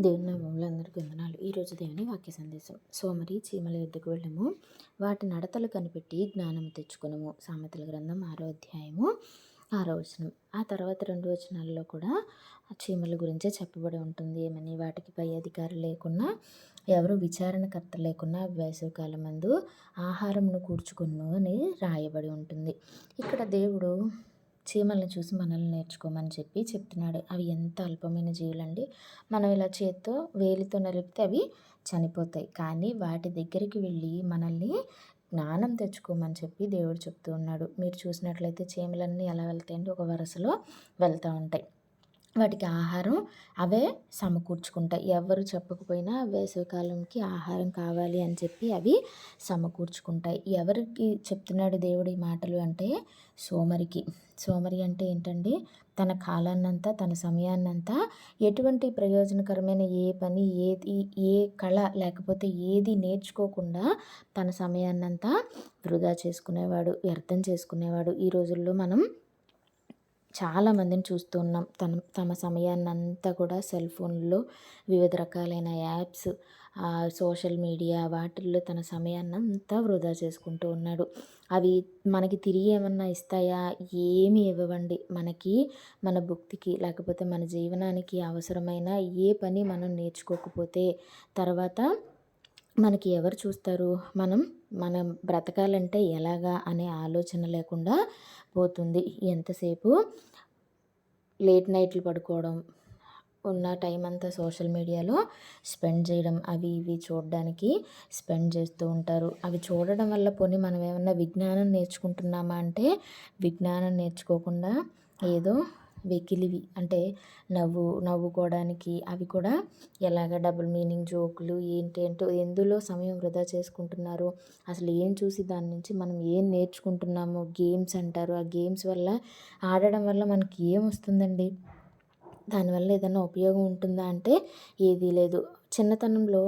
దేవుని నామంలో అందరికీ వందనాలు. ఈరోజు దేవుని వాక్య సందేశం. సోమరి చీమల యుద్ధకు వెళ్ళము. వాటి నడతలు కనిపెట్టి జ్ఞానం తెచ్చుకునము. సామెతల గ్రంథం ఆరో అధ్యాయము ఆరో వచనం. ఆ తర్వాత రెండు వచనాల్లో కూడా ఆ చీమల గురించే చెప్పబడి ఉంటుంది. ఏమని? వాటికి పై అధికారులు లేకున్నా ఎవరు విచారణకర్త లేకున్నా వేసవికాలం మందు ఆహారంను కూర్చుకును అని రాయబడి ఉంటుంది. ఇక్కడ దేవుడు చీమల్ని చూసి మనల్ని నేర్చుకోమని చెప్పి చెప్తున్నాడు. అవి ఎంత అల్పమైన జీవులండి. మనం ఇలా చేత్తో వేలితో నలిపితే అవి చనిపోతాయి. కానీ వాటి దగ్గరికి వెళ్ళి మనల్ని జ్ఞానం తెచ్చుకోమని చెప్పి దేవుడు చెప్తూ ఉన్నాడు. మీరు చూసినట్లయితే చీమలన్నీ ఎలా వెళ్తాయంటే ఒక వరుసలో వెళ్తూ ఉంటాయి. వాటికి ఆహారం అవే సమకూర్చుకుంటాయి ఎవరు చెప్పకపోయినా వేసవికాలంకి ఆహారం కావాలి అని చెప్పి అవి సమకూర్చుకుంటాయి ఎవరికి చెప్తున్నాడు దేవుడు ఈ మాటలు అంటే సోమరికి. సోమరి అంటే ఏంటండి? తన కాలాన్నంతా తన సమయాన్నంతా ఎటువంటి ప్రయోజనకరమైన ఏ పని ఏది ఏ కళ లేకపోతే ఏది నేర్చుకోకుండా తన సమయాన్నంతా వృధా చేసుకునేవాడు వ్యర్థం చేసుకునేవాడు. ఈ రోజుల్లో మనం చాలామందిని చూస్తూ ఉన్నాం. తన తమ సమయాన్ని అంతా కూడా సెల్ ఫోన్లో వివిధ రకాలైన యాప్స్ సోషల్ మీడియా వాటిల్లో తన సమయాన్ని అంతా వృధా చేసుకుంటూ ఉన్నాడు. అవి మనకి తిరిగి ఏమన్నా ఇస్తాయా? ఏమి ఇవ్వవండి. మనకి మన భుక్తికి లేకపోతే మన జీవనానికి అవసరమైన ఏ పని మనం నేర్చుకోకపోతే తర్వాత మనకి ఎవరు చూస్తారు? మనం మనం బ్రతకాలంటే ఎలాగా అనే ఆలోచన లేకుండా పోతుంది. ఎంతసేపు లేట్ నైట్లు పడుకోవడం ఉన్న టైం అంతా సోషల్ మీడియాలో స్పెండ్ చేయడం అవి ఇవి చూడడానికి స్పెండ్ చేస్తూ ఉంటారు. అవి చూడడం వల్ల పోనీ మనం ఏమన్నా విజ్ఞానం నేర్చుకుంటున్నామా అంటే విజ్ఞానం నేర్చుకోకుండా ఏదో వెకిలివి. అంటే నవ్వు నవ్వుకోవడానికి అవి కూడా ఎలాగ డబుల్ మీనింగ్ జోకులు ఏంటి ఏంటో ఎందులో సమయం వృధా చేసుకుంటున్నారు అసలు ఏం చూసి దాని నుంచి మనం ఏం నేర్చుకుంటున్నామో గేమ్స్ అంటారు. ఆ గేమ్స్ వల్ల ఆడడం వల్ల మనకి ఏం వస్తుందండి? దానివల్ల ఏదైనా ఉపయోగం ఉంటుందా అంటే ఏదీ లేదు. చిన్నతనంలో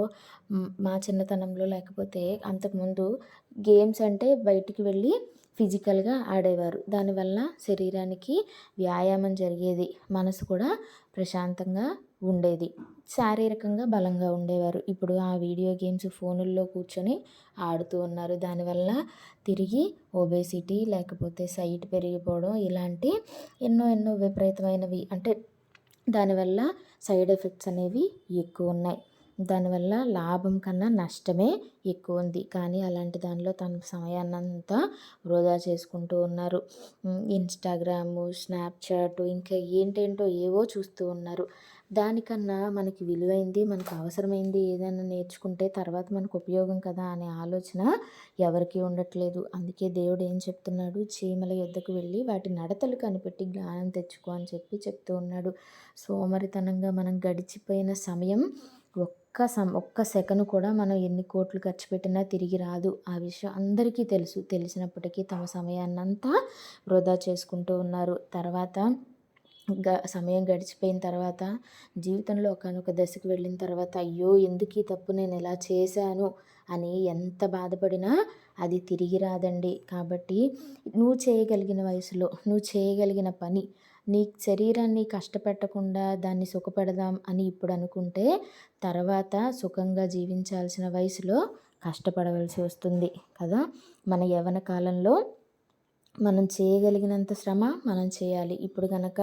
మా చిన్నతనంలో లేకపోతే అంతకుముందు గేమ్స్ అంటే బయటికి వెళ్ళి ఫిజికల్గా ఆడేవారు. దానివల్ల శరీరానికి వ్యాయామం జరిగేది. మనసు కూడా ప్రశాంతంగా ఉండేది. శారీరకంగా బలంగా ఉండేవారు. ఇప్పుడు ఆ వీడియో గేమ్స్ ఫోనుల్లో కూర్చొని ఆడుతూ ఉన్నారు. దానివల్ల తిరిగి ఒబేసిటీ లేకపోతే సైట్ పెరిగిపోవడం ఇలాంటి ఎన్నో ఎన్నో విపరీతమైనవి అంటే దానివల్ల సైడ్ ఎఫెక్ట్స్ అనేవి ఎక్కువ ఉన్నాయి. దానివల్ల లాభం కన్నా నష్టమే ఎక్కువ ఉంది. కానీ అలాంటి దానిలో తన సమయాన్నంతా వృధా చేసుకుంటూ ఉన్నారు. ఇన్స్టాగ్రాము స్నాప్చాట్ ఇంకా ఏంటేంటో ఏవో చూస్తూ ఉన్నారు. దానికన్నా మనకి విలువైంది మనకు అవసరమైంది ఏదైనా నేర్చుకుంటే తర్వాత మనకు ఉపయోగం కదా అనే ఆలోచన ఎవరికీ ఉండట్లేదు. అందుకే దేవుడు ఏం చెప్తున్నాడు? చీమల యుద్ధకు వెళ్ళి వాటి నడతలు కనిపెట్టి జ్ఞానం తెచ్చుకో అని చెప్పి చెప్తూ ఉన్నాడు. సోమరితనంగా మనం గడిచిపోయిన సమయం ఒక్క సం ఒక్క సెకను కూడా మనం ఎన్ని కోట్లు ఖర్చు పెట్టినా తిరిగి రాదు. ఆ విషయం అందరికీ తెలుసు. తెలిసినప్పటికీ తమ సమయాన్నంతా వృధా చేసుకుంటూ ఉన్నారు. తర్వాత గ సమయం గడిచిపోయిన తర్వాత జీవితంలో ఒకనొక దశకు వెళ్ళిన తర్వాత అయ్యో! ఎందుకు ఈ తప్పు నేను ఇలా చేశాను? అని ఎంత బాధపడినా అది తిరిగి రాదండి. కాబట్టి నువ్వు చేయగలిగిన వయసులో నువ్వు చేయగలిగిన పని నీ శరీరాన్ని కష్టపెట్టకుండా దాన్ని సుఖపెడదాం అని ఇప్పుడు అనుకుంటే తర్వాత సుఖంగా జీవించాల్సిన వయసులో కష్టపడవలసి వస్తుంది కదా. మన యవన కాలంలో మనం చేయగలిగినంత శ్రమ మనం చేయాలి. ఇప్పుడు కనుక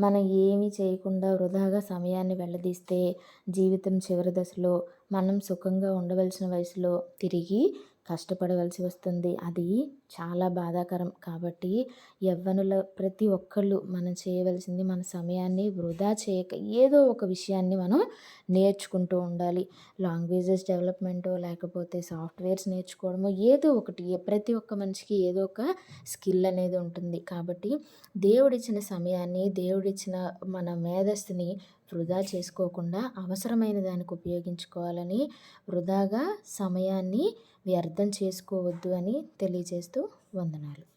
మనం ఏమీ చేయకుండా వృధాగా సమయాన్ని వెళ్ళదీస్తే జీవితం చివరి దశలో మనం సుఖంగా ఉండవలసిన వయసులో తిరిగి కష్టపడవలసి వస్తుంది. అది చాలా బాధాకరం. కాబట్టి యవ్వనుల ప్రతి ఒక్కళ్ళు మనం చేయవలసింది మన సమయాన్ని వృధా చేయక ఏదో ఒక విషయాన్ని మనం నేర్చుకుంటూ ఉండాలి. లాంగ్వేజెస్ డెవలప్మెంట్ లేకపోతే సాఫ్ట్వేర్స్ నేర్చుకోవడము ఏదో ఒకటి ప్రతి ఒక్క మనిషికి ఏదో ఒక స్కిల్ అనేది ఉంటుంది. కాబట్టి దేవుడిచ్చిన సమయాన్ని దేవుడిచ్చిన మన మేధస్సుని వృధా చేసుకోకుండా అవసరమైన దానికి ఉపయోగించుకోవాలని వృధాగా సమయాన్ని వ్యర్థం చేసుకోవద్దు అని తెలియజేస్తూ వందనాలు.